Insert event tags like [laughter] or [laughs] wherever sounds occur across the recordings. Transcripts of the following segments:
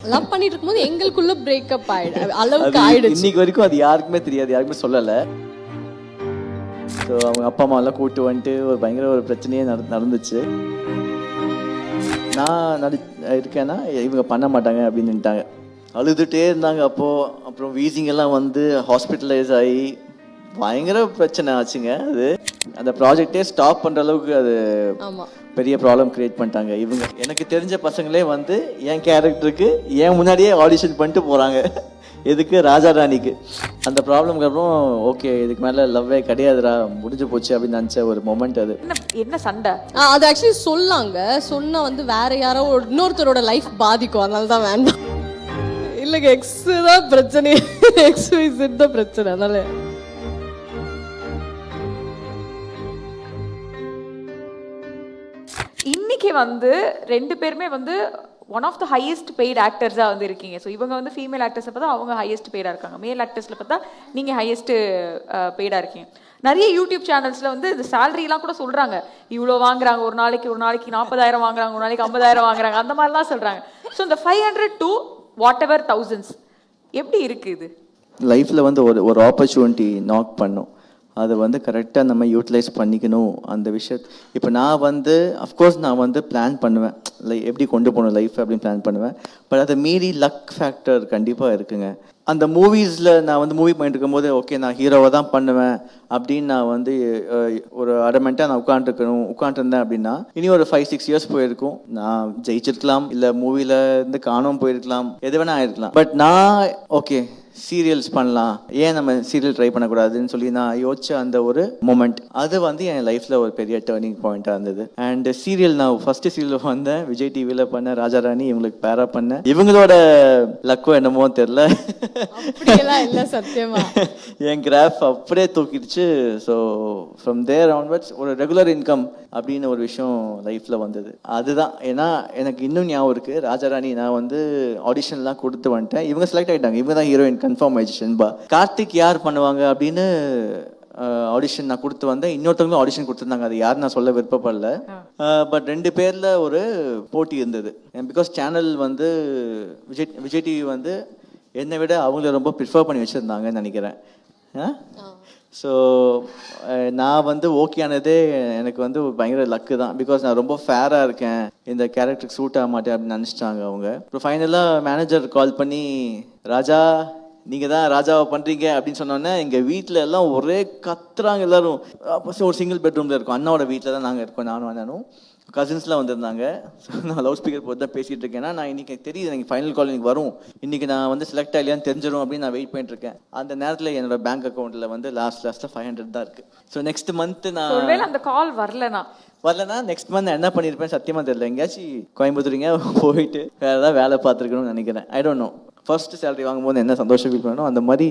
Love பண்ணிட்டு இருக்கும்போது எங்களுக்குள்ள பிரேக்கப் ஆயிடு. அளவுக்கு ஆயிடுச்சு. இன்னைக்கு வரைக்கும் அது யாருக்குமே தெரியாது யாருக்குமே சொல்லலை. ஸோ அவங்க அப்பா அம்மா எல்லாம் கூட்டு வந்துட்டு ஒரு பயங்கர ஒரு பிரச்சனையே நட நடந்துச்சு. நான் நடி இருக்கேன்னா இவங்க பண்ண மாட்டாங்க அப்படின்னுட்டாங்க. அழுதுகிட்டே இருந்தாங்க அப்போது அப்புறம் வீசிங் எல்லாம் வந்து ஹாஸ்பிட்டலைஸ் ஆகி பயங்கர பிரச்சனை ஆச்சுங்க. அது அந்த ப்ராஜெக்டே ஸ்டாப் பண்ணுற அளவுக்கு அது ஆமா. பெரிய ப்ராப்ளம் கிரியேட் பண்ணிட்டாங்க. இவங்க எனக்கு தெரிஞ்ச பசங்களே வந்து என் கேரக்டருக்கு ஏன் முன்னாடியே ஆடிஷன் பண்ணிட்டு போகிறாங்க எதுக்கு? ராஜா ராணிக்கு. அந்த ப்ராப்ளம்க்கு அப்புறம் ஓகே இதுக்கு மேலே லவ்வே கிடையாதுடா முடிஞ்சு போச்சு அப்படின்னு நினச்ச ஒரு மொமெண்ட் அது. என்ன என்ன சண்டை? அது ஆக்சுவலி சொல்லாங்க. சொன்னா வந்து வேற யாரோ இன்னொருத்தரோட லைஃப் பாதிக்கும். அதனால தான் வேண்டாம். இல்லைங்க எக்ஸ் தான் பிரச்சனை. எக்ஸ் தான் பிரச்சனை. அதனால வந்து ரெண்டு பேருமே வந்து one of the highest paid ஆக்டர்ஸாக வந்து இருக்கீங்க. ஸோ இவங்க வந்து ஃபீமேல் ஆக்டர்ஸை பார்த்தா அவங்க ஹையஸ்ட் பெய்டாக இருக்காங்க. மேல் ஆக்டர்ஸில் பார்த்தா நீங்கள் ஹையஸ்ட்டு பெய்டாக இருக்கீங்க. நிறைய யூடியூப் சேனல்ஸில் வந்து இந்த சேலரிலாம் கூட சொல்கிறாங்க இவ்வளோ வாங்குறாங்க ஒரு நாளைக்கு ஒரு நாளைக்கு நாற்பதாயிரம் வாங்குறாங்க ஒரு நாளைக்கு ஐம்பதாயிரம் வாங்குறாங்க. அந்த மாதிரிலாம் சொல்கிறாங்க ஸோ இந்த five hundred to whatever thousands எப்படி இருக்குது லைஃப்பில் வந்து ஒரு ஒரு ஆப்பர்ச்சுனிட்டி நாக் பண்ணும். அதை வந்து கரெக்டாக நம்ம யூட்டிலைஸ் பண்ணிக்கணும். அந்த விஷயத் இப்போ நான் வந்து அஃப்கோர்ஸ் நான் வந்து பிளான் பண்ணுவேன். லை எப்படி கொண்டு போகணும் லைஃப் அப்படின்னு பிளான் பண்ணுவேன். பட் அதை மீறி லக் ஃபேக்டர் கண்டிப்பாக இருக்குங்க. அந்த மூவிஸில் நான் வந்து மூவி பண்ணிட்டு இருக்கும்போது ஓகே நான் ஹீரோவை தான் பண்ணுவேன். அப்படின்னு நான் வந்து ஒரு அடமெண்ட்டாக நான் உட்காந்துருக்கணும் உட்காந்துருந்தேன் அப்படின்னா இனி ஒரு ஃபைவ் சிக்ஸ் இயர்ஸ் போயிருக்கும். நான் ஜெயிச்சிருக்கலாம். இல்லை மூவியில் இருந்து காணாம போயிருக்கலாம். எது வேணா ஆயிருக்கலாம். பட் நான் ஓகே சீரியல்ஸ் பண்ணலாம். ஏன் நம்ம சீரியல் ட்ரை பண்ணக்கூடாதுன்னு சொல்லி நான் யோசிச்ச அந்த ஒரு மூமெண்ட் அது வந்து என் லைஃப்பில் ஒரு பெரிய டேர்னிங் பாயிண்ட்டாக இருந்தது. அண்ட் சீரியல் நான் ஃபர்ஸ்ட் சீரியல் வந்தேன் விஜய் டிவியில் பண்ண ராஜாராணி இவங்களுக்கு பேரா பண்ணேன் இவங்களோட லக்கோ என்னமோ தெரில இல்ல சத்தியமா. [laughs] என் கிராஃப் அப்படியே தூக்கிடுச்சு. ஸோ ஃப்ரம் தேர் ஆன்வர்ட்ஸ் ஒரு ரெகுலர் இன்கம் அப்படின்னு ஒரு விஷயம் லைஃப்பில் வந்தது. அதுதான். ஏன்னா எனக்கு இன்னும் ஞாபகம் இருக்குது ராஜாராணி நான் வந்து ஆடிஷன்லாம் கொடுத்து வந்துட்டேன். இவங்க செலக்ட் ஆகிட்டாங்க இவங்க தான் ஹீரோயின் கன்ஃபார்ம் ஆயிடுச்சு கார்த்திக் யார் பண்ணுவாங்க அப்படின்னு ஆடிஷன் நான் கொடுத்து வந்தேன். இன்னொருத்தவங்களும் ஆடிஷன் கொடுத்துருந்தாங்க. அது யார் நான் சொல்ல விருப்பப்படல. பட் ரெண்டு பேரில் ஒரு போட்டி இருந்தது. பிகாஸ் சேனல் வந்து விஜய் விஜய் டிவி வந்து என்னை விட அவங்கள ரொம்ப ப்ரிஃபர் பண்ணி வச்சுருந்தாங்கன்னு நினைக்கிறேன். ஸோ நான் வந்து ஓகே ஆனதே எனக்கு வந்து பயங்கர லக்கு தான். பிகாஸ் நான் ரொம்ப ஃபேராக இருக்கேன். இந்த கேரக்டருக்கு சூட் ஆக மாட்டேன் அப்படின்னு நினச்சிட்டாங்க அவங்க. அப்புறம் ஃபைனலாக மேனேஜர் கால் பண்ணி ராஜா நீங்கள் தான் ராஜாவை பண்ணுறீங்க அப்படின்னு சொன்னோன்னே எங்கள் வீட்டில் எல்லாம் ஒரே கத்துறாங்க எல்லாரும். ஒரு சிங்கிள் பெட்ரூமில் இருக்கோம். அண்ணாவோட வீட்டில் தான் நாங்கள் இருக்கோம் நானும் அண்ணனும். கசின்ஸ்லாம் வந்திருந்தாங்க. ஸோ நான் லவுட் ஸ்பீக்கர் போட்டு தான் பேசிகிட்டு இருக்கேன்னா நான் இன்னைக்கு எனக்கு தெரியுது எனக்கு ஃபைனல் கால் எனக்கு வரும். இன்னைக்கு நான் வந்து செலக்ட் ஆகலையான்னு தெரிஞ்சிடும் அப்படின்னு நான் வெயிட் பண்ணிட்டு இருக்கேன். அந்த நேரத்தில் என்னோட பேங்க் அக்கௌண்ட்டில் வந்து லாஸ்ட் லாஸ்ட்டில் ஃபைவ் ஹண்ட்ரட் தான் இருக்குது ஸோ நெக்ஸ்ட் மந்த் நான் அந்த கால் வரலனா வரலனா நெக்ஸ்ட் மந்த் என்ன பண்ணியிருப்பேன் சத்தியமாக தெரியல. எங்கேயாச்சும் கோயம்புத்தூருங்க போயிட்டு வேறு ஏதாவது வேலை பார்த்துருக்கணும்னு நினைக்கிறேன். I don't know first salary வாங்கும்போது என்ன சந்தோஷம் ஃபீல் பண்ணணும் அந்த மாதிரி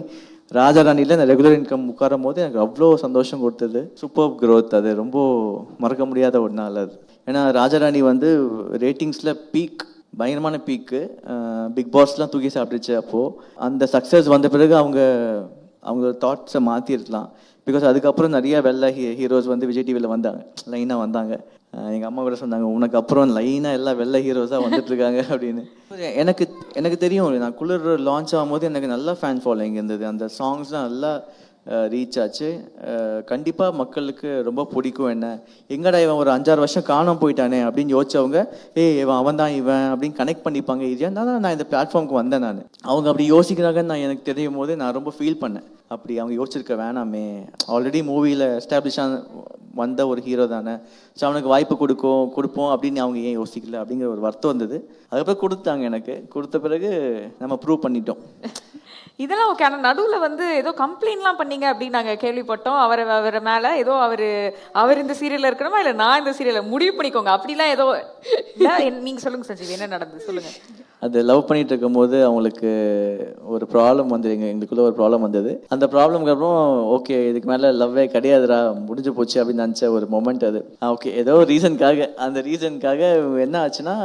ராஜாராணியில் இந்த ரெகுலர் இன்கம் உட்காரும் போது எனக்கு அவ்வளோ சந்தோஷம் கொடுத்தது. சூப்பர் க்ரோத் அது ரொம்ப மறக்க முடியாத ஒரு நாள் அது. ஏன்னா ராஜாராணி வந்து ரேட்டிங்ஸில் பீக் பயங்கரமான பீக்கு பிக் பாஸ்லாம் தூக்கி சாப்பிட்டுச்சு அப்போது அந்த சக்ஸஸ் வந்த பிறகு அவங்க அவங்க தாட்ஸை மாற்றிருக்கலாம் பிகாஸ் அதுக்கப்புறம் நிறைய வெள்ளை ஹீ ஹீரோஸ் வந்து விஜய் டிவியில் வந்தாங்க லைனாக வந்தாங்க. எங்கள் அம்மா கூட சொன்னாங்க உனக்கு அப்புறம் லைனாக எல்லாம் வெள்ளை ஹீரோஸாக வந்துட்டு இருக்காங்க அப்படின்னு. எனக்கு எனக்கு தெரியும் நான் குளிர் லான்ச் ஆகும்போது எனக்கு நல்லா ஃபேன் ஃபாலோயிங் இருந்தது. அந்த சாங்ஸ்லாம் நல்லா ரீச் ஆச்சு. கண்டிப்பாக மக்களுக்கு ரொம்ப பிடிக்கும் என்ன? எங்கடா இவன் ஒரு அஞ்சாறு வருஷம் காணாமல் போயிட்டானே அப்படின்னு யோசிச்சவங்க ஏய் இவன் அவன் தான் இவன் அப்படின்னு கனெக்ட் பண்ணிப்பாங்க. ஈஸியாக தான் நான் இந்த பிளாட்ஃபார்முக்கு வந்தேன் நான். அவங்க அப்படி யோசிக்கிறாங்கன்னு நான் எனக்கு தெரியும் போது நான் ரொம்ப ஃபீல் பண்ணேன். அப்படி அவங்க யோசிச்சிருக்க வேணாமே. ஆல்ரெடி மூவியில் எஸ்டாப்ளிஷ் ஆன வந்த ஒரு ஹீரோ தானே. ஸோ அவனுக்கு வாய்ப்பு கொடுக்கும் கொடுப்போம் அப்படின்னு அவங்க ஏன் யோசிக்கல அப்படிங்கிற ஒரு வருத்தம் வந்தது. அதுக்கப்புறம் கொடுத்தாங்க எனக்கு. கொடுத்த பிறகு நம்ம ப்ரூவ் பண்ணிட்டோம். இதெல்லாம் ஓகே ஆனால் நடுவில் வந்து ஏதோ கம்ப்ளைண்ட்லாம் பண்ணீங்க அப்படின்னு நாங்கள் கேள்விப்பட்டோம். அவர் அவர் மேலே ஏதோ அவர் அவர் இந்த சீரியலில் இருக்கணுமா? இல்லை நான் இந்த சீரியலில் முடிவு பண்ணிக்கோங்க. அப்படிலாம் ஏதோ நீங்கள் சொல்லுங்கள் சஞ்சீவ் என்ன நடந்தது? சொல்லுங்கள் அது லவ் பண்ணிட்டு இருக்கும்போது அவங்களுக்கு ஒரு ப்ராப்ளம் வந்து எங்க எங்களுக்குள்ள ஒரு ப்ராப்ளம் வந்தது. அந்த ப்ராப்ளம்க்கு அப்புறம் ஓகே இதுக்கு மேலே லவ்வே கிடையாதுடா முடிஞ்சு போச்சு அப்படின்னு நினச்ச ஒரு மொமெண்ட் அது. ஓகே ஏதோ ரீசனுக்காக அந்த ரீசனுக்காக என்ன ஆச்சுன்னா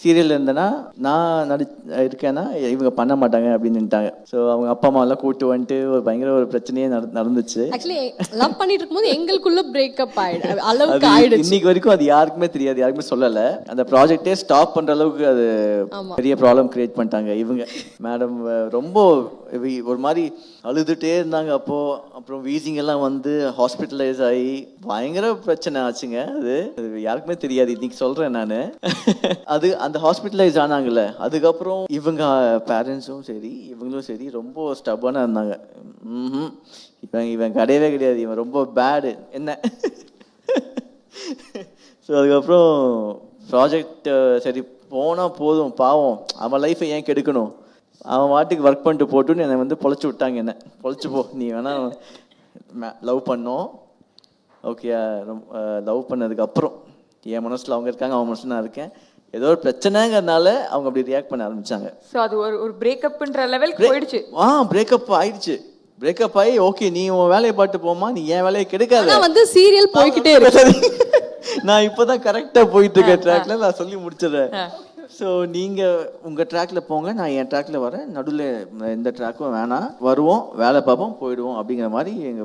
சீரியல் இருந்தேன்னா நான் நடி இருக்கேன்னா இவங்க பண்ண மாட்டாங்க அப்படின்னுட்டாங்க ஸோ அவங்க அப்பா அம்மா எல்லாம் கூட்டு வந்துட்டு ஒரு பயங்கர ஒரு பிரச்சனையே நட- நடந்துச்சு. ஆக்சுவலி லவ் பண்ணிட்டு இருக்கும்போது எங்களுக்குள்ள பிரேக்கப் ஆயிடு அளவுக்கு ஆயிடுச்சு. இன்னைக்கு வரைக்கும் அது யாருக்குமே தெரியாது யாருக்குமே சொல்லலை. அந்த ப்ராஜெக்டே ஸ்டாப் பண்ற அளவுக்கு அது. பெரிய பெரிய ப்ராப்ளம் கிரியேட் பண்ணிட்டாங்க. இவங்க. மேடம் ரொம்ப ஒரு மாதிரி அழுதுகிட்டே இருந்தாங்க அப்போது அப்புறம் வீசிங் எல்லாம் வந்து ஹாஸ்பிட்டலைஸ் ஆகி பயங்கர பிரச்சனை ஆச்சுங்க. அது யாருக்குமே தெரியாது. இன்னைக்கு சொல்கிறேன் நான். [laughs] அது அந்த ஹாஸ்பிட்டலைஸ் ஆனாங்கல்ல. அதுக்கப்புறம் இவங்க பேரண்ட்ஸும் சரி இவங்களும் சரி ரொம்ப ஸ்டப்பாக இருந்தாங்க. ம்ஹும். இவன் இவன் கிடையவே கிடையாது. இவன் ரொம்ப பேடு என்ன? [laughs] ஸோ அதுக்கப்புறம் ப்ராஜெக்ட் சரி போனால் போதும் பாவம். அவன் லைஃப்பை ஏன் கெடுக்கணும்? அவன் வாட்டுக்கு ஒர்க் பண்ணிட்டு போட்டுன்னு என்னை வந்து பொழைச்சி விட்டாங்க என்ன. பொழைச்சி போ. நீ வேணா லவ் பண்ணோம். ஓகே லவ் பண்ணதுக்கு அப்புறம். என் மனசில் அவங்க இருக்காங்க அவன் மனசில் நான் இருக்கேன். ஏதோ ஒரு பிரச்சனைங்கிறதுனால அவங்க அப்படி ரியாக்ட் பண்ண ஆரம்பிச்சாங்க. சோ அது ஒரு ஒரு பிரேக்கப்ன்ற லெவலுக்கு போயிடுச்சு. ஆ பிரேக்கப் ஆயிடுச்சு. பிரேக்கப் ஆகி ஓகே நீ உன் வேலையை பாட்டு போமா நீ என் வேலையை கெடுக்காத. வந்து சீரியல் போய்கிட்டே இருக்கு. நான் இப்பதான் கரெக்டா போயிட்டு இருக்க ட்ராக்ல நான் சொல்லி முடிச்சிடுறேன். ஸோ நீங்க உங்க ட்ராக்ல போங்க நான் என் ட்ராக்ல வரேன். நடுவில் எந்த ட்ராக்கும் வேணாம். வருவோம் வேலை பார்ப்போம் போயிடுவோம் அப்படிங்கிற மாதிரி எங்க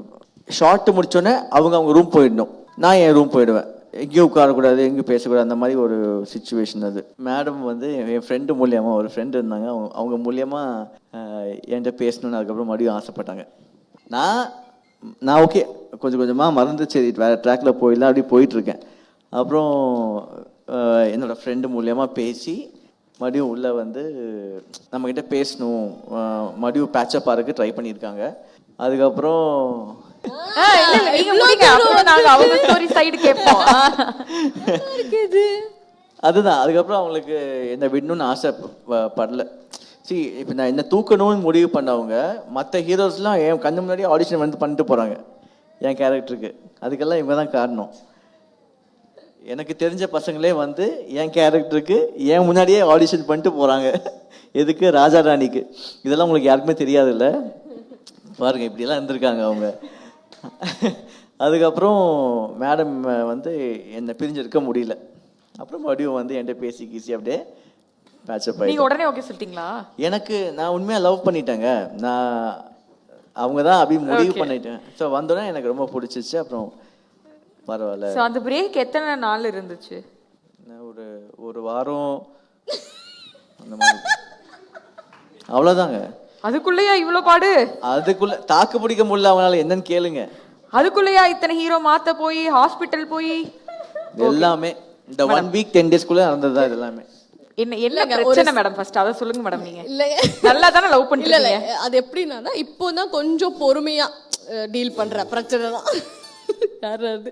ஷார்ட் முடிச்சோடனே அவங்க அவங்க ரூம் போயிடணும். நான் என் ரூம் போயிடுவேன். எங்கேயும் உட்காரக்கூடாது எங்கேயும் பேசக்கூடாது அந்த மாதிரி ஒரு சுச்சுவேஷன் அது. மேடம் வந்து என் ஃப்ரெண்டு மூலியமா ஒரு ஃப்ரெண்டு இருந்தாங்க. அவங்க அவங்க மூலியமா அஹ், என்கிட்ட பேசணும்னு அதுக்கப்புறம் மறுபடியும் ஆசைப்பட்டாங்க. நான் நான் ஓகே கொஞ்சம் கொஞ்சமாக மறந்து சரி வேறு ட்ராக்ல போயிடலாம் அப்படி போயிட்டுருக்கேன். அப்புறம் அஹ், என்னோட ஃப்ரெண்டு மூலியமாக பேசி மறுபடியும் உள்ளே வந்து நம்மக்கிட்ட பேசணும். மறுபடியும் பேச்சப் ஆகிறதுக்கு ட்ரை பண்ணியிருக்காங்க. அதுக்கப்புறம். இருக்குது அதுதான். அதுக்கப்புறம் அவங்களுக்கு என்னை விடணும்னு ஆசை படல. சரி இப்போ நான் என்ன தூக்கணும்னு முடிவு பண்ணவங்க மற்ற ஹீரோஸ்லாம் என் கண்ணு முன்னாடி ஆடிஷன் வந்து பண்ணிட்டு போகிறாங்க என் கேரக்டருக்கு அதுக்கெல்லாம் இவங்க தான் காரணம். எனக்கு தெரிஞ்ச பசங்களே வந்து என் கேரக்டருக்கு என் முன்னாடியே ஆடிஷன் பண்ணிட்டு போகிறாங்க எதுக்கு? ராஜா ராணிக்கு. இதெல்லாம் உங்களுக்கு யாருக்குமே தெரியாதுல்ல? பாருங்க இப்படியெல்லாம் இருந்திருக்காங்க அவங்க. அதுக்கப்புறம் மேடம் வந்து என்னை பிரிஞ்சிருக்க முடியல. அப்புறம் மறுபடியும் வந்து என்கிட்ட பேசி கீசி அப்படியே பேச்சப் நீங்க உடனே ஓகே சொல்லிட்டீங்களா? எனக்கு நான் உண்மையாக லவ் பண்ணிட்டேங்க. நான் அவங்க தான் அப்படி முடிவு. பண்ணிட்டேன். ஸோ வந்தோடனே எனக்கு ரொம்ப பிடிச்சிச்சு. அப்புறம் பரவாயில்ல. சோ அந்த பிரேக் எத்தனை நாள் இருந்துச்சு? ஒரு ஒரு வாரம் அந்த மாதிரி. அவ்வளோதாங்க அதுக்குள்ளேயா இவ்ளோ பாடு? அதுக்குள்ள தாக்கு பிடிக்க முடியல அவங்களால. என்னன்னு கேளுங்க. அதுக்குள்ளேயா இத்தனை ஹீரோ மாத்த போய் ஹாஸ்பிட்டல் போய்? எல்லாமே இந்த ஒன் வீக் டென் டேஸ்க்குள்ள நடந்தது தான் இது எல்லாமே. என்ன என்ன பிரச்சனை மேடம் ஃபர்ஸ்ட் அத சொல்லுங்க மேடம் நீங்க. இல்லைங்க. நல்லா தானே லவ் இல்ல பண்ணிட்டு இல்ல அது எப்படின்னா இப்போ தான் கொஞ்சம் பொறுமையா டீல் பண்ற பிரச்சனை தான். யார் அது.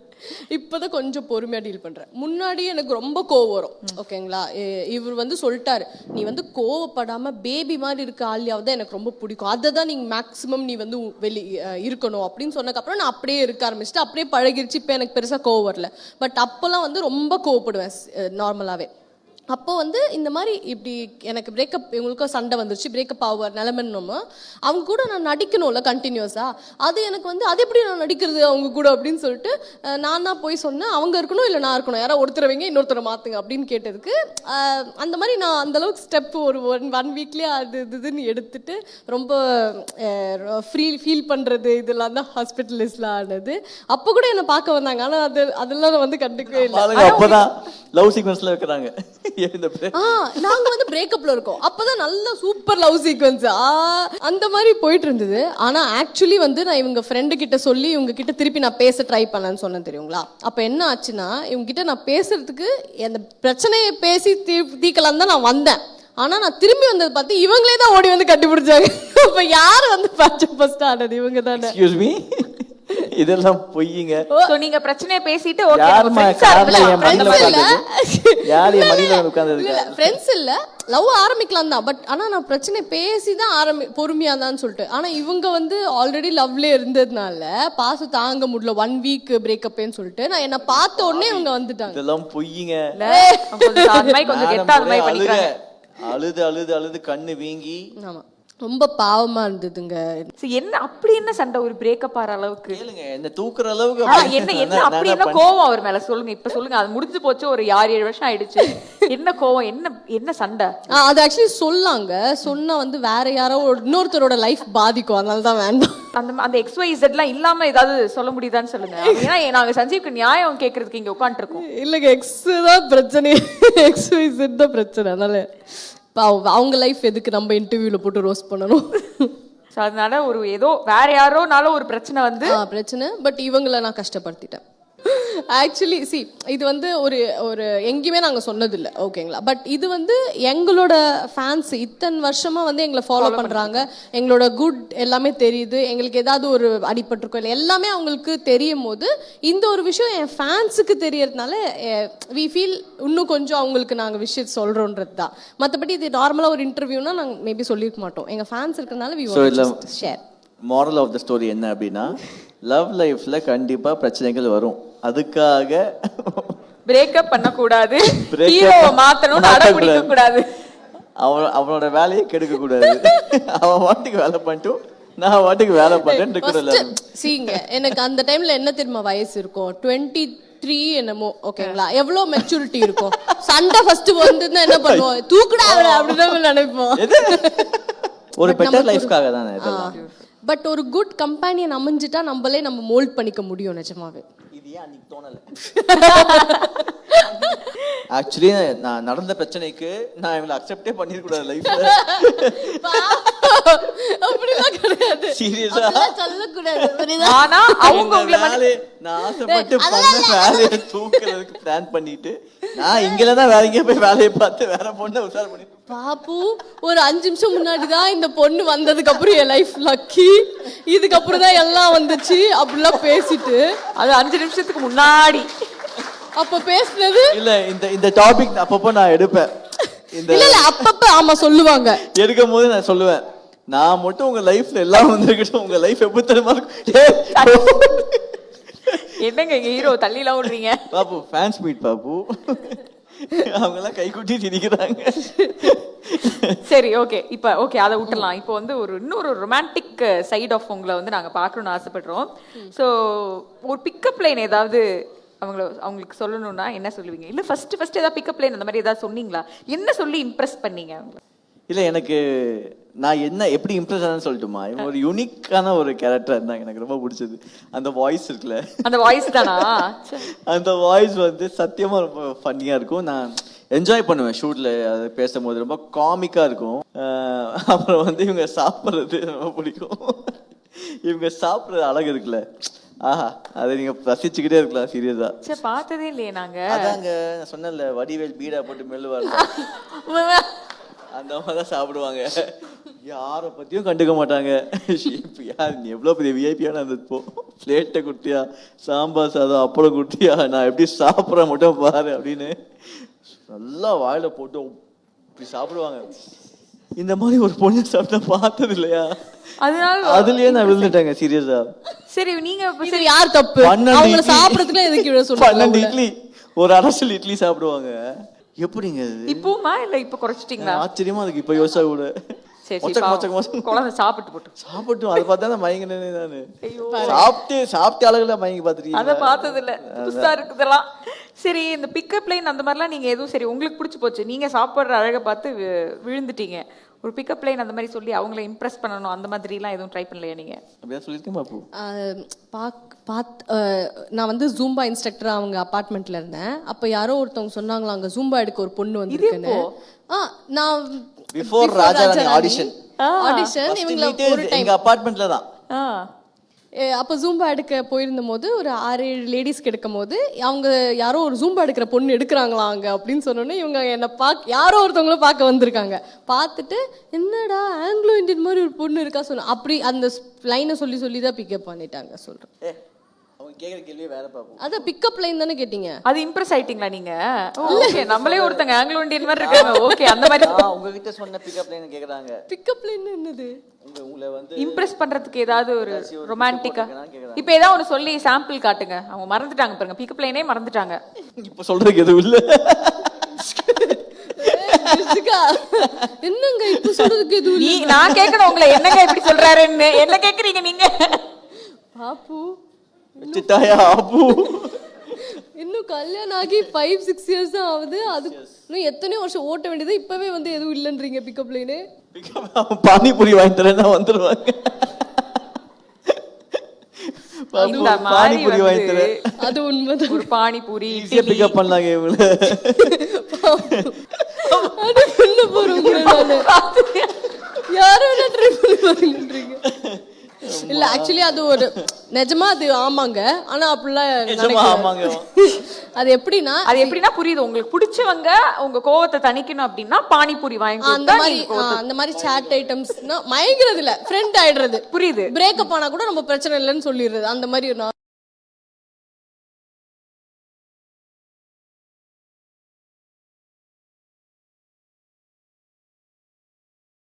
இப்போதான் கொஞ்சம் பொறுமையா டீல் பண்றேன். முன்னாடி எனக்கு ரொம்ப கோவம் வரும். ஓகேங்களா? இவர் வந்து சொல்லிட்டாரு நீ வந்து கோவப்படாம பேபி மாதிரி இருக்க ஆலியாவது தான் எனக்கு ரொம்ப பிடிக்கும். அதை தான் நீங்க மேக்ஸிமம் நீ வந்து வெளி இருக்கணும். அப்படின்னு சொன்னதுக்கப்புறம் நான் அப்படியே இருக்க ஆரம்பிச்சிட்டு அப்படியே பழகிருச்சு. இப்போ எனக்கு பெருசா கோவம் வரல. பட் அப்போல்லாம் வந்து ரொம்ப கோவப்படுவேன் நார்மலாவே அப்போ வந்து இந்த மாதிரி இப்படி எனக்கு பிரேக்கப் இவங்களுக்கும் சண்டை வந்துருச்சு பிரேக்கப் ஆக நிலமன்னோமோ அவங்க கூட நான் நடிக்கணும்ல கண்டினியூஸா அது எனக்கு வந்து அது எப்படி நான் நடிக்கிறது அவங்க கூட அப்படின்னு சொல்லிட்டு நான் தான் போய் சொன்னேன் அவங்க இருக்கணும் இல்லை நான் இருக்கணும் யாரோ ஒருத்தர் வைங்க இன்னொருத்தரை மாத்துங்க அப்படின்னு கேட்டதுக்கு அந்த மாதிரி நான் அந்த அளவுக்கு ஸ்டெப் ஒரு ஒன் ஒன் வீக்லேயே அது இது இதுன்னு எடுத்துட்டு ரொம்ப ஃப்ரீ ஃபீல் பண்றது இதெல்லாம் தான் ஹாஸ்பிட்டலிஸ்ட்லாம் ஆனது. அப்போ கூட என்னை பார்க்க வந்தாங்க ஆனா அது அதெல்லாம் நான் வந்து கண்டுக்கவே இல்லை. அப்பதான் லவ் சீக்வன்ஸ்ல வைக்கிறாங்க. [laughs] ஆ நாங்க வந்து பிரேக்கப்ல இருக்கோம். அப்பதான் நல்ல சூப்பர் லவ் சீக்வன்ஸ் ஆ அந்த மாதிரி போயிட்டு இருந்தது. ஆனா ஆக்சுவலி வந்து நான் இவங்க ஃப்ரெண்டு கிட்ட சொல்லி இவங்க கிட்ட திருப்பி நான் பேச ட்ரை பண்ணேன்னு சொன்னேன் தெரியுங்களா? அப்ப என்ன ஆச்சுன்னா இவங்க கிட்ட நான் பேசுறதுக்கு அந்த பிரச்சனையை பேசி தீ தீக்கலாம் தான் நான் வந்தேன். ஆனா நான் திரும்பி வந்தது பார்த்து இவங்களே தான் ஓடி வந்து கட்டிப்பிடிச்சாங்க [laughs] அப்ப யார் வந்து பேட்ச் ஃபர்ஸ்ட் ஆனது? இவங்க தானே. இதெல்லாம் பொய்யுங்க சோ நீங்க பிரச்சனையை பேசிட்டு ஓகே யாரும்மா கார்ல என் மடியில இல்ல. உட்கார்ந்தது? யார் என் மடியில உட்கார்ந்தது ஃப்ரெண்ட்ஸ் இல்ல லவ் ஆரம்பிக்கலாம் தான். பட் ஆனா நான் பிரச்சனை பேசி தான் ஆரம்பி பொறுமையா தான் சொல்லிட்டு. ஆனா இவங்க வந்து ஆல்ரெடி லவ்ல இருந்ததுனால பாசம் தாங்க முடியல. ஒன் வீக் பிரேக்கப்னு சொல்லிட்டு நான் என்ன பார்த்த உடனே இவங்க வந்துட்டாங்க. இதெல்லாம் பொய்யுங்க இல்ல கொஞ்சம் கெட்டா மாதிரி. பண்ணிக்கிறாங்க. அழுது அழுது அழுது கண்ணு வீங்கி ஆமா. ரொம்ப பாவமா இருந்ததுங்க. சரி, என்ன அப்படி என்ன சண்டை? ஒரு பிரேக்கப் ஆற அளவுக்கு? கேளுங்க என்ன தூக்குற அளவுக்கு ஆ, அப்படி- என்ன என்ன நான் அப்படி என்ன? கோவம் அவர் மேல? சொல்லுங்க இப்ப சொல்லுங்க. அது முடிஞ்சு போச்சு ஒரு ஆறு ஏழு வருஷம் ஆயிடுச்சு. என்ன கோவம் என்ன என்ன சண்டை? ஆ, அது ஆக்சுவலி சொல்லாங்க. சொன்னா வந்து வேற யாரோ ஒரு- இன்னொருத்தரோட லைஃப் பாதிக்கும். அதனால தான் வேண்டாம். அந்த அந்த எக்ஸ் ஒய் எல்லாம் இல்லாம ஏதாவது சொல்ல முடியுதான்னு சொல்லுங்க. ஏன்னா நாங்க சஞ்சீவ்க்கு நியாயம் கேக்குறதுக்கு இங்க உட்காந்துருக்கோம் இல்லைங்க எக்ஸ் தான் பிரச்சனை. எக்ஸ் தான் பிரச்சனை. அதனால அவங்க லைஃப் எதுக்கு நம்ம இன்டர்வியூல போட்டு ரோஸ்ட் பண்ணணும்? ஸோ அதனால ஒரு ஏதோ வேற யாரோனால ஒரு பிரச்சனை வந்து பிரச்சனை. பட் இவங்கள நான் கஷ்டப்படுத்திட்டேன். ஆக்சுவலி சி இது வந்து ஒரு ஒரு எங்கேயுமே நாங்கள் சொன்னதில்லை ஓகேங்களா பட் இது வந்து எங்களோட ஃபேன்ஸ் இத்தனை வருஷமா வந்து எங்களை ஃபாலோ பண்றாங்க. எங்களோட குட் எல்லாமே தெரியுது. எங்களுக்கு ஏதாவது ஒரு அடிபட்டிருக்கோம் இல்லை எல்லாமே அவங்களுக்கு தெரியும் போது இந்த ஒரு விஷயம் என் ஃபேன்ஸுக்கு தெரியறதுனால வி ஃபீல் இன்னும் கொஞ்சம் அவங்களுக்கு நாங்கள் விஷயம் சொல்கிறோன்றது தான் மற்றபடி இது நார்மலாக ஒரு இன்டர்வியூனா நாங்கள் மேபி சொல்லியிருக்க மாட்டோம். எங்கள் ஃபேன்ஸ் இருக்கிறதுனால we share moral of the story என்ன அப்படின்னா லவ் லைஃப்ல கண்டிப்பா பிரச்சனைகள் வரும். அதுக்காக பிரேக்கப் பண்ணக்கூடாது. ஹீரோவை மாத்தணும்னு அடம் பிடிக்க கூடாது அவன் அவனோட வேலையை கெடுக்க கூடாது அவன் வாட்டுக்கு வேலை பண்ணிட்டு நான் வாட்டுக்கு வேலை இருக்கிற சீங்க எனக்கு அந்த டைம்ல என்ன தெரியுமா வயசு இருக்கும்? டுவெண்ட்டி த்ரீ என்னமோ ஓகேங்களா எவ்வளவு மெச்சூரிட்டி இருக்கும்? சண்டை ஃபர்ஸ்ட் வந்து என்ன பண்ணுவோம்? தூக்குடா அவரை அப்படிதான் நினைப்போம். ஒரு பெட்டர் லைஃப்காக தானே இதெல்லாம்? பட் ஒரு குட் கம்பெனியன் அமைஞ்சிட்டா நம்மளே நம்ம மோல்ட் பண்ணிக்க முடியும் நிஜமாவே. இது ஏன் அன்னைக்கு தோணல? [laughs] ஆக்சுவலி நான் நடந்த பிரச்சனைக்கு நான் இவங்களை அக்செப்டே பண்ணிருக்க கூடாது லைஃப்ல அப்படிலாம் கிடையாது. சீரியஸா அப்படிலாம் சொல்லக்கூடாது. புரியுதா? ஆனா அவங்க உங்களை நான் ஆசைப்பட்டு பண்ண வேலையை தூக்குறதுக்கு பிளான் பண்ணிட்டு நான் இங்கல தான் வேற எங்கேயோ போய் வேலையை பார்த்து வேற பொண்ணை உசார் பண்ணி பாப்பு ஒரு அஞ்சு நிமிஷம் முன்னாடி தான் இந்த பொண்ணு வந்ததுக்கு அப்புறம் என் லைஃப் லக்கி இதுக்கப்புறம் தான் எல்லாம் வந்துச்சு. அப்படிலாம் பேசிட்டு. அது அஞ்சு நிமிஷத்துக்கு முன்னாடி. அப்ப பேசுனது? இல்ல இந்த இந்த டாபிக் அப்பப்போ நான் எடுப்பேன். இந்த இல்ல இல்ல அப்பப்ப ஆமா சொல்லுவாங்க. எடுக்கும் போது நான் சொல்லுவேன் நான் மட்டும் உங்க லைஃப்ல எல்லாம் வந்திருக்கட்டும். உங்க லைஃப் எப்படி தெரியுமா என்னங்க ஹீரோ தள்ளிலாம் விடுறீங்க பாப்பு ஃபேன்ஸ் மீட் பாப்பு அவங்க எல்லாம் கை குட்டி சிரிக்கிறாங்க. சரி ஓகே இப்போ ஓகே அதை விட்டுலாம் இப்போ வந்து ஒரு இன்னொரு ரொமான்டிக் சைடு ஆஃப் உங்களை வந்து நாங்க பார்க்கணும்னு ஆசைப்படுறோம். ஸோ ஒரு பிக்கப் லைன் ஏதாவது அவங்கள அவங்களுக்கு சொல்லணும்னா என்ன சொல்லுவீங்க? இல்ல ஃபர்ஸ்ட் ஃபர்ஸ்ட் ஏதாவது பிக்கப் லைன் அந்த மாதிரி ஏதாவது சொன்னீங்களா? என்ன சொல்லி இம்ப்ரெஸ் பண்ணீங்க அவங்கள? இல்ல எனக்கு நான் என்ன எப்படி இம்ப்ரெஸ் ஆனேன்னு சொல்லட்டுமா? இவங்க ஒரு யூனிக்கான ஒரு கேரக்டர் இருந்தாங்க எனக்கு ரொம்ப பிடிச்சது. அந்த வாய்ஸ் இருக்குல்ல. அந்த வாய்ஸ் தானா. [laughs] அந்த வாய்ஸ் வந்து சத்தியமா ரொம்ப ஃபன்னியா இருக்கும். நான் என்ஜாய் பண்ணுவேன் ஷூட்ல அது பேசும்போது ரொம்ப காமிக்கா இருக்கும். அப்புறம் வந்து இவங்க சாப்பிட்றது ரொம்ப பிடிக்கும். இவங்க சாப்பிட்றது அழகு இருக்குல்ல. ஆஹா அதை நீங்க ரசிச்சுக்கிட்டே இருக்கலாம் சீரியஸா சே பார்த்ததே இல்லையே நாங்க. அதாங்க நான் சொன்னேன்ல வடிவேல் பீடா போட்டு மெல்லுவார் [laughs] அந்த தான் சாப்பிடுவாங்க. யாரை பத்தியும் கண்டுக்க மாட்டாங்க. இப்ப யார் நீ எவ்வளவு பெரிய விஐபியான அந்த போ. பிளேட்டை குட்டியா சாம்பார் சாதம் அப்பளம் குட்டியா நான் எப்படி சாப்பிட்றேன் மட்டும் பாரு அப்படின்னு நல்லா வாயில போட்டு இப்படி சாப்பிடுவாங்க. இந்த மாதிரி ஒரு பொண்ணு சாப்பிட்டா பார்த்தது இல்லையா? அதனால அதுலயே நான் விழுந்துட்டேங்க சீரியஸா சரி நீங்க இப்ப இது யார் தப்பு? பன்னெண்டு அவங்கள இட்லி. சாப்பிடறதுக்குலாம் எதுக்கு பன்னெண்டு சொல்றாங்க இட்லி. ஒரு அரசல் இட்லி சாப்பிடுவாங்க. எப்படிங்க அது இப்பவுமா இல்ல இப்ப குறைச்சிட்டீங்களா? ஆச்சரியமா இருக்கு இப்ப யோசா கூட. குழந்தை சாப்பிட்டு போட்டு. சாப்பிட்டும் அதை பார்த்தா தான் மயங்கினே நானு. சாப்பிட்டு சாப்பிட்ட அழகுல மயங்கி அத பார்த்துருக்கீங்க பார்த்தது இல்ல புதுசா இருக்குதெல்லாம். சரி இந்த பிக்கப் லைன் அந்த மாதிரிலாம் நீங்க எதுவும் சரி உங்களுக்கு பிடிச்சு போச்சு. நீங்க சாப்பிடுற அழகை பார்த்து விழுந்துட்டீங்க. ஒரு பிக்கப் லைன் அந்த மாதிரி சொல்லி அவங்கள இம்ப்ரெஸ் பண்ணணும். அந்த மாதிரிலாம் எதுவும் ட்ரை பண்ணலையா நீங்க? அப்படியே சொல்லியிருக்கேன் பாப்பு ஆஹ் பாக் பாத் நான் வந்து ஜூம்பா இன்ஸ்ட்ரக்டரா அவங்க அபார்ட்மெண்ட்ல இருந்தேன். அப்ப யாரோ ஒருத்தவங்க சொன்னாங்களா அங்க ஜூம்பா எடுக்க ஒரு பொண்ணு வந்திருக்குன்னு. ஆ நான் பிஃபோர் ராஜாராணி ஆடிஷன் ஆடிஷன் இவங்கள ஒரு டைம் எங்க அபார்ட்மெண்ட்ல தான். அப்போ ஜூம்பா எடுக்க போயிருந்தும் போது ஒரு ஆறு ஏழு லேடிஸ்க்கு எடுக்கும் போது அவங்க யாரோ ஒரு ஜூம்பா எடுக்கிற பொண்ணு எடுக்கிறாங்களா அங்கே அப்படின்னு சொன்னோன்னே இவங்க என்னை பார்க்க யாரோ ஒருத்தவங்களும் பார்க்க வந்திருக்காங்க. பார்த்துட்டு என்னடா ஆங்கிலோ இந்தியன் மாதிரி ஒரு பொண்ணு இருக்கா? சொன்ன அப்படி அந்த லைனை சொல்லி சொல்லி தான் பிக்கப் பண்ணிட்டாங்க சொல்கிறேன் ஏ அவங்க கேக்குற கேள்வியே வேற பாப்போம். அதான் பிக்கப் லைன் தானே கேட்டீங்க. அது இம்ப்ரெஸ் ஆயிட்டீங்களா நீங்க? ஓகே நம்மளே ஒருத்தங்க ஆங்கிலோ இந்தியன் மாதிரி இருக்காங்க. ஓகே அந்த மாதிரி. உங்ககிட்ட சொன்ன பிக்கப் லைன் கேக்குறாங்க. பிக்கப் லைன் என்னது? உங்க உங்களை வந்து இம்ப்ரெஸ் பண்றதுக்கு ஏதாவது ஒரு ரொமான்டிக்கா இப்போ ஏதாவது சொல்லி சாம்பிள் காட்டுங்க. அவங்க மறந்துட்டாங்க பாருங்க. பிக்கப் லைனே மறந்துட்டாங்க. இப்ப சொல்றதுக்கு எதுவும் இல்ல. என்னங்க இப்ப சொல்றதுக்கு எதுவும் நான் கேட்கணும் உங்களை என்னங்க இப்படி சொல்றாருன்னு? என்ன கேக்குறீங்க நீங்க? பாப்பு வச்சுட்டாயா ஆப்பு இன்னும் கல்யாணம் ஆகி ஃபைவ் சிக்ஸ் இயர்ஸ் தான் ஆகுது. அது இன்னும் எத்தனையோ வருஷம் ஓட்ட வேண்டியது. இப்பவே வந்து எதுவும் இல்லைன்றீங்க பிக்கப் லைனு பானிபூரி வாங்கி தரேன்னா மாதிரி பானிபூரி வாங்கி வந்து தரேன். அது உண்மைதான். ஒரு பானிபூரி ஈஸியா பிக்கப் பண்ணலாங்க இவங்கள அது பண்ண போறோம் நானு. யாரும் வேணா ட்ரை பண்ணி பாருங்கன்றீங்க இல்ல ஆக்சுவலி அது ஒரு நிஜமா அது ஆமாங்க. ஆனா அப்படிலாம். ஆமாங்க. அது எப்படின்னா அது எப்படின்னா புரியுது. உங்களுக்கு பிடிச்சவங்க உங்க கோவத்தை தணிக்கணும் அப்படின்னா பானிபூரி வாங்கி அந்த மாதிரி அந்த மாதிரி சாட் ஐட்டம்ஸ்னா மயங்கிறது இல்ல ஃப்ரெண்ட் ஆயிடுறது. புரியுது. பிரேக்கப் ஆனா கூட நம்ம பிரச்சனை இல்லைன்னு சொல்லிடுறது. அந்த மாதிரி